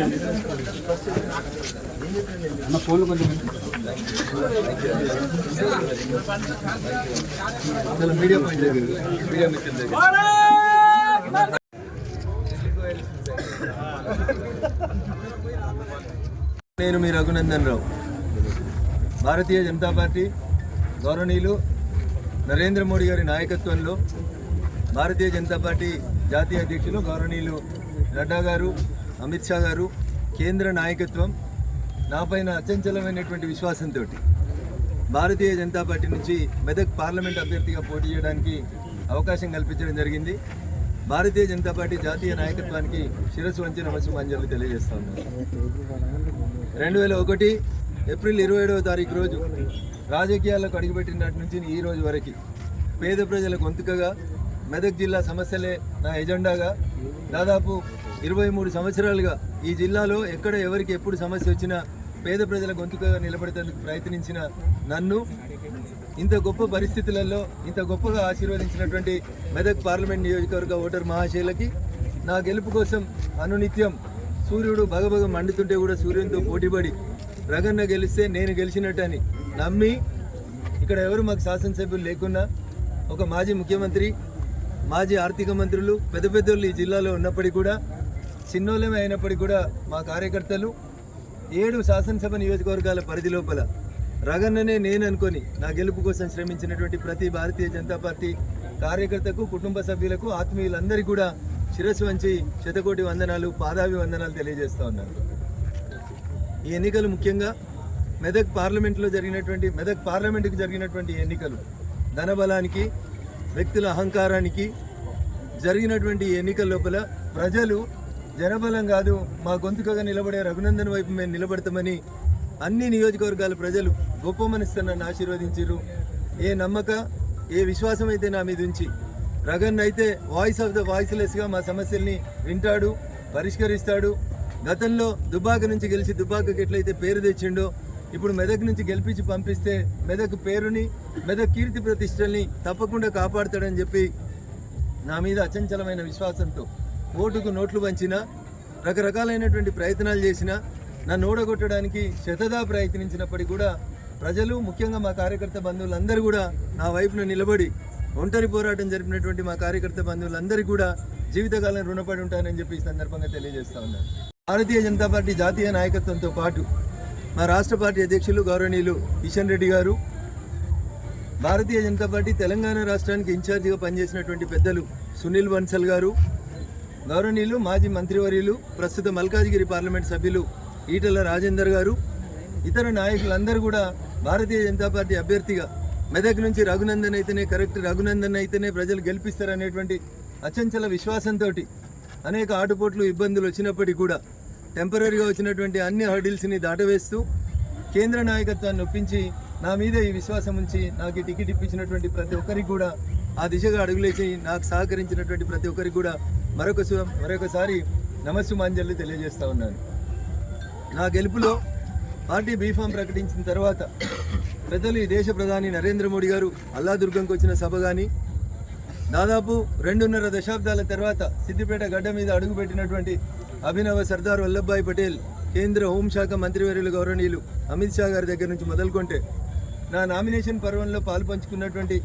అన్న కొంచెం media media నేను మీ రఘునందన్ రావు. భారతీయ జనతా పార్టీ గౌరవనీయులు నరేంద్ర మోడీ గారి నాయకత్వంలో భారతీయ జనతా పార్టీ జాతీయ అధ్యక్షులు గౌరవనీయులు నడ్డా గారు అమిత్ షా గారు కేంద్ర నాయకత్వం నాపైన అచంచలమైనటువంటి విశ్వాసంతో భారతీయ జనతా పార్టీ నుంచి మెదక్ పార్లమెంట్ అభ్యర్థిగా పోటీ చేయడానికి అవకాశం కల్పించడం జరిగింది. భారతీయ జనతా పార్టీ జాతీయ నాయకత్వానికి శిరస్సు వంచి నమస్సుమాంజలు తెలియజేస్తా ఉన్నాను. రెండు వేల ఒకటి ఏప్రిల్ ఇరవై ఏడవ తారీఖు రోజు రాజకీయాలకు అడుగుపెట్టినటి నుంచి ఈ రోజు వరకు పేద ప్రజల గొంతుకగా మెదక్ జిల్లా సమస్యలే నా ఎజెండాగా దాదాపు ఇరవై మూడు సంవత్సరాలుగా ఈ జిల్లాలో ఎక్కడ ఎవరికి ఎప్పుడు సమస్య వచ్చినా పేద ప్రజల గొంతుకగా నిలబడేందుకు ప్రయత్నించిన నన్ను ఇంత గొప్ప పరిస్థితులలో ఇంత గొప్పగా ఆశీర్వదించినటువంటి మెదక్ పార్లమెంట్ నియోజకవర్గ ఓటర్ మహాశైలకి నా గెలుపు కోసం అనునిత్యం సూర్యుడు భగభగ మండుతుంటే కూడా సూర్యునితో పోటీపడి రగన్న గెలిస్తే నేను గెలిచినట్టని నమ్మి ఇక్కడ ఎవరు మాకు శాసనసభ్యులు లేకున్నా ఒక మాజీ ముఖ్యమంత్రి మాజీ ఆర్థిక మంత్రులు పెద్ద పెద్దోళ్ళు ఈ జిల్లాలో ఉన్నప్పటికీ కూడా చిన్నోళ్ళమే అయినప్పటికీ కూడా మా కార్యకర్తలు ఏడు శాసనసభ నియోజకవర్గాల పరిధి లోపల రగన్ననే నేను అనుకొని నా గెలుపు కోసం శ్రమించినటువంటి ప్రతి భారతీయ జనతా పార్టీ కార్యకర్తకు కుటుంబ సభ్యులకు ఆత్మీయులందరికీ కూడా శిరస్సు వంచి శతకోటి వందనాలు పాదాభి వందనాలు తెలియజేస్తూ ఉన్నాను. ఈ ఎన్నికలు ముఖ్యంగా మెదక్ పార్లమెంట్లో జరిగినటువంటి మెదక్ పార్లమెంటుకు జరిగినటువంటి ఎన్నికలు ధనబలానికి వ్యక్తుల అహంకారానికి జరిగినటువంటి ఎన్నికల లోపల ప్రజలు జనబలం కాదు మా గొంతుకగా నిలబడే రఘునందన్ వైపు మేము నిలబడతామని అన్ని నియోజకవర్గాల ప్రజలు గొప్ప మనసుతో నన్ను ఆశీర్వదించారు ఏ నమ్మక ఏ విశ్వాసం అయితే నా మీద ఉంచి రగన్ అయితే వాయిస్ ఆఫ్ ద వాయిస్లెస్గా మా సమస్యల్ని వింటాడు పరిష్కరిస్తాడు. గతంలో దుబాక నుంచి గెలిచి దుబాకకి ఎట్లయితే పేరు తెచ్చిండో ఇప్పుడు మెదక్ నుంచి గెలిపించి పంపిస్తే మెదక్ పేరుని మెదక్ కీర్తి ప్రతిష్టల్ని తప్పకుండా కాపాడుతాడని చెప్పి నా మీద అచంచలమైన విశ్వాసంతో ఓటుకు నోట్లు వంచిన రకరకాలైనటువంటి ప్రయత్నాలు చేసిన నన్ను ఓడగొట్టడానికి శతదా ప్రయత్నించినప్పటికీ కూడా ప్రజలు ముఖ్యంగా మా కార్యకర్త బంధువులందరూ కూడా నా వైపున నిలబడి ఒంటరి పోరాటం జరిపినటువంటి మా కార్యకర్త బంధువులందరికీ కూడా జీవితకాలం రుణపడి ఉంటానని చెప్పి ఈ సందర్భంగా తెలియజేస్తా ఉన్నాను. భారతీయ జనతా పార్టీ జాతీయ నాయకత్వంతో పాటు మా రాష్ట్ర పార్టీ అధ్యక్షులు గౌరవనీయులు కిషన్ రెడ్డి గారు భారతీయ జనతా పార్టీ తెలంగాణ రాష్ట్రానికి ఇన్ఛార్జిగా పనిచేసినటువంటి పెద్దలు సునీల్ బన్సల్ గారు గౌరవనీయులు మాజీ మంత్రివర్యులు ప్రస్తుత మల్కాజ్గిరి పార్లమెంట్ సభ్యులు ఈటల రాజేందర్ గారు ఇతర నాయకులందరూ కూడా భారతీయ జనతా పార్టీ అభ్యర్థిగా మెదక్ నుంచి రఘునందన్ అయితేనే కరెక్ట్ రఘునందన్ అయితేనే ప్రజలు గెలిపిస్తారనేటువంటి అచంచల విశ్వాసంతో అనేక ఆటుపోట్లు ఇబ్బందులు వచ్చినప్పటికీ కూడా టెంపరీగా వచ్చినటువంటి అన్ని హర్డిల్స్ని దాటవేస్తూ కేంద్ర నాయకత్వాన్ని ఒప్పించి నా మీద ఈ విశ్వాసం ఉంచి నాకు టికెట్ ఇప్పించినటువంటి ప్రతి ఒక్కరికి కూడా ఆ దిశగా అడుగులేసి నాకు సహకరించినటువంటి ప్రతి ఒక్కరికి కూడా మరొక మరొకసారి నమస్సుమాంజలు తెలియజేస్తా ఉన్నాను. నా గెలుపులో పార్టీ బీఫామ్ ప్రకటించిన తర్వాత ప్రజలు ఈ దేశ ప్రధాని నరేంద్ర మోడీ గారు అల్లాదుర్గంకి వచ్చిన సభ కానీ దాదాపు రెండున్నర దశాబ్దాల తర్వాత సిద్దిపేట గడ్డ మీద అడుగుపెట్టినటువంటి అభినవ సర్దార్ వల్లభాయ్ పటేల్ కేంద్ర హోంశాఖ మంత్రివర్యులు గౌరవనీయులు అమిత్ షా గారి దగ్గర నుంచి మొదలుకొంటే నా నామినేషన్ పర్వంలో పాల్పంచుకున్నటువంటి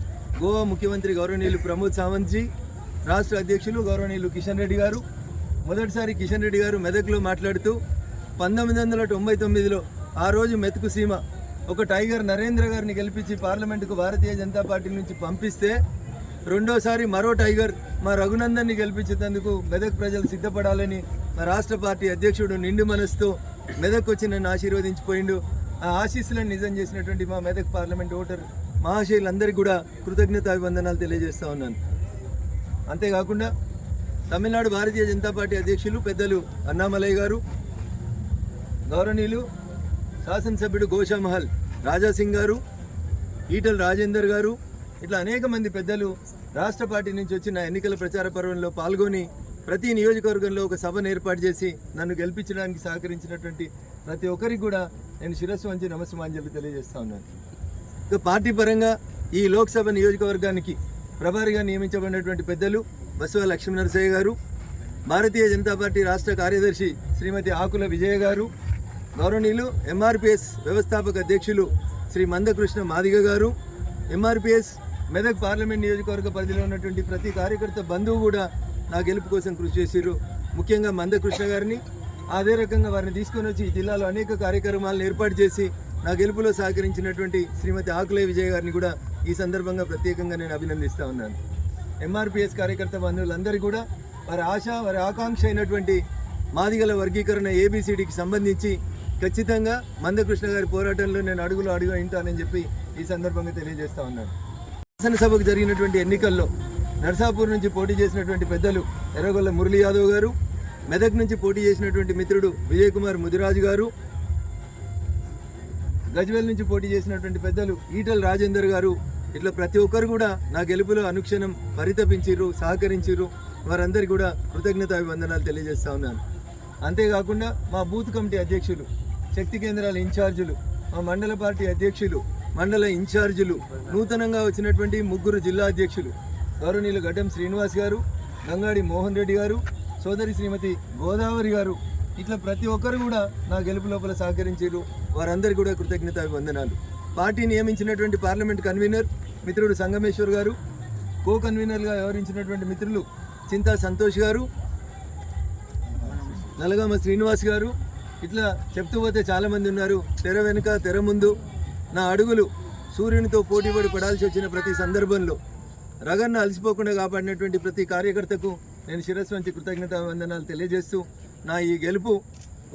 గోవా ముఖ్యమంత్రి గౌరవనీయులు ప్రమోద్ సావంత్జీ రాష్ట్ర అధ్యక్షులు గౌరవనీయులు కిషన్ రెడ్డి గారు. మొదటిసారి కిషన్ రెడ్డి గారు మెదక్లో మాట్లాడుతూ పంతొమ్మిది వందల తొంభై తొమ్మిదిలో ఆ రోజు మెతుకు సీమ ఒక టైగర్ నరేంద్ర గారిని గెలిపించి పార్లమెంటుకు భారతీయ జనతా పార్టీ నుంచి పంపిస్తే రెండోసారి మరో టైగర్ మా రఘునందన్ని గెలిపించేందుకు మెదక్ ప్రజలు సిద్ధపడాలని మా రాష్ట్ర పార్టీ అధ్యక్షుడు నిండు మనసుతో మెదక్ వచ్చి నన్ను ఆశీర్వదించిపోయిండు. ఆ ఆశీస్సులను నిజం చేసినటువంటి మా మెదక్ పార్లమెంట్ ఓటర్ మహాశయులందరికీ కూడా కృతజ్ఞతాభివందనాలు తెలియజేస్తా ఉన్నాను. అంతేకాకుండా తమిళనాడు భారతీయ జనతా పార్టీ అధ్యక్షులు పెద్దలు అన్నామలయ్య గారు గౌరవనీయులు శాసనసభ్యుడు గోషామహల్ రాజాసింగ్ గారు ఈటల రాజేందర్ గారు ఇట్లా అనేక మంది పెద్దలు రాష్ట్ర పార్టీ నుంచి వచ్చిన ఎన్నికల ప్రచార పర్వంలో పాల్గొని ప్రతి నియోజకవర్గంలో ఒక సభను ఏర్పాటు చేసి నన్ను గెలిపించడానికి సహకరించినటువంటి ప్రతి ఒక్కరికి కూడా నేను శిరస్సు వంచి నమస్సుమాంజలి తెలియజేస్తా ఉన్నాను. ఇక పార్టీ పరంగా ఈ లోక్సభ నియోజకవర్గానికి ప్రభారిగా నియమించబడినటువంటి పెద్దలు బసవ లక్ష్మీనరసయ్య గారు భారతీయ జనతా పార్టీ రాష్ట్ర కార్యదర్శి శ్రీమతి ఆకుల విజయ గారు గౌరవనీయులు ఎంఆర్పిఎస్ వ్యవస్థాపక అధ్యక్షులు శ్రీ మందకృష్ణ మాదిగ గారు ఎంఆర్పిఎస్ మెదక్ పార్లమెంట్ నియోజకవర్గ పరిధిలో ఉన్నటువంటి ప్రతి కార్యకర్త బంధువు కూడా నా గెలుపు కోసం కృషి చేసిర్రు. ముఖ్యంగా మందకృష్ణ గారిని అదే రకంగా వారిని తీసుకొని వచ్చి జిల్లాలో అనేక కార్యక్రమాలను ఏర్పాటు చేసి నా గెలుపులో సహకరించినటువంటి శ్రీమతి ఆకులే విజయ్ గారిని కూడా ఈ సందర్భంగా ప్రత్యేకంగా నేను అభినందిస్తూ ఉన్నాను. ఎంఆర్పిఎస్ కార్యకర్త బంధువులందరూ కూడా వారి ఆశ వారి ఆకాంక్ష అయినటువంటి మాదిగల వర్గీకరణ ఏబిసిడికి సంబంధించి ఖచ్చితంగా మందకృష్ణ గారి పోరాటంలో నేను అడుగులు అడుగు వింటానని చెప్పి ఈ సందర్భంగా తెలియజేస్తా ఉన్నాను. శాసనసభకు జరిగినటువంటి ఎన్నికల్లో నర్సాపూర్ నుంచి పోటీ చేసినటువంటి పెద్దలు ఎర్రగొల్ల మురళీ యాదవ్ గారు మెదక్ నుంచి పోటీ చేసినటువంటి మిత్రుడు విజయ్ కుమార్ ముదిరాజు గారు గజ్వేల్ నుంచి పోటీ చేసినటువంటి పెద్దలు ఈటల రాజేందర్ గారు ఇట్లా ప్రతి ఒక్కరు కూడా నా గెలుపులో అనుక్షణం పరితపించిర్రు సహకరించిర్రు. వారందరికీ కూడా కృతజ్ఞత అభివందనాలు తెలియజేస్తా ఉన్నాను. అంతేకాకుండా మా బూత్ కమిటీ అధ్యక్షులు శక్తి కేంద్రాల ఇన్ఛార్జీలు మా మండల పార్టీ అధ్యక్షులు మండల ఇన్ఛార్జీలు నూతనంగా వచ్చినటువంటి ముగ్గురు జిల్లా అధ్యక్షులు గౌరవనీయులు గడ్డం శ్రీనివాస్ గారు గంగాడి మోహన్ రెడ్డి గారు సోదరి శ్రీమతి గోదావరి గారు. ఇట్లా ప్రతి ఒక్కరు కూడా నా గెలుపు లోపల సహకరించారు వారందరికీ కూడా కృతజ్ఞత అభివందనాలు పార్టీ నియమించినటువంటి పార్లమెంట్ కన్వీనర్ మిత్రుడు సంగమేశ్వర్ గారు కో కన్వీనర్గా వ్యవహరించినటువంటి మిత్రులు చింతా సంతోష్ గారు నలగామ శ్రీనివాస్ గారు. ఇట్లా చెప్తూ పోతే చాలామంది ఉన్నారు తెర వెనుక తెర ముందు. నా అడుగులు సూర్యునితో పోటీపడి పడాల్సి వచ్చిన ప్రతి సందర్భంలో రగన్న అలసిపోకుండా కాపాడినటువంటి ప్రతి కార్యకర్తకు నేను శిరస్సు వంచి కృతజ్ఞత వందనాలు తెలియజేస్తూ నా ఈ గెలుపు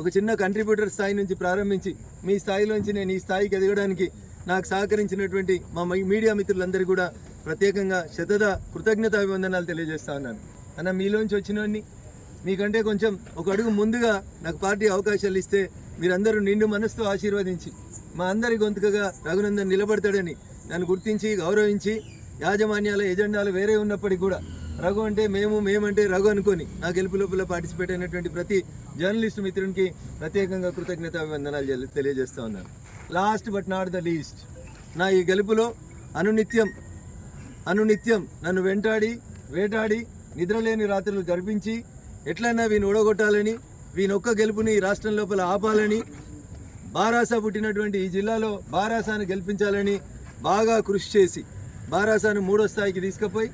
ఒక చిన్న కంట్రిబ్యూటర్ స్థాయి నుంచి ప్రారంభించి మీ స్థాయిలోంచి నేను ఈ స్థాయికి ఎదగడానికి నాకు సహకరించినటువంటి మా మీడియా మిత్రులందరూ కూడా ప్రత్యేకంగా శతద కృతజ్ఞత అభివందనాలు తెలియజేస్తా ఉన్నాను. అన్న మీలోంచి వచ్చినోడిని మీకంటే కొంచెం ఒక అడుగు ముందుగా నాకు పార్టీ అవకాశాలు ఇస్తే మీరందరూ నిండు మనసుతో ఆశీర్వదించి మా అందరి గొంతుకగా రఘునందన్ నిలబడతాడని నన్ను గుర్తించి గౌరవించి యాజమాన్యాల ఎజెండాలు వేరే ఉన్నప్పటికీ కూడా రఘు అంటే మేము మేమంటే రఘు అనుకొని నా గెలుపు లోపల పార్టిసిపేట్ అయినటువంటి ప్రతి జర్నలిస్ట్ మిత్రునికి ప్రత్యేకంగా కృతజ్ఞత అభివందనాలు తెలి- తెలియజేస్తా ఉన్నాను. Last but not the least నా ఈ గెలుపులో అనునిత్యం అనునిత్యం నన్ను వెంటాడి వేటాడి నిద్రలేని రాత్రులు గడిపించి ఎట్లయినా వీని ఓడగొట్టాలని వీనొక్క గెలుపుని ఈ రాష్ట్రం లోపల ఆపాలని బారాసా పుట్టినటువంటి ఈ జిల్లాలో బారాసాను గెలిపించాలని బాగా కృషి చేసి బారాసాను మూడో స్థాయికి తీసుకుపోయి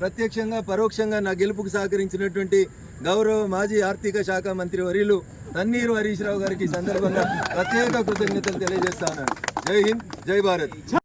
ప్రత్యక్షంగా పరోక్షంగా నా గెలుపుకు సహకరించినటువంటి గౌరవ మాజీ ఆర్థిక శాఖ మంత్రి వర్యులు తన్నీరు హరీష్ రావు గారికి ఈ సందర్భంగా ప్రత్యేక కృతజ్ఞతలు తెలియజేస్తాను. జై హింద్ జై భారత్.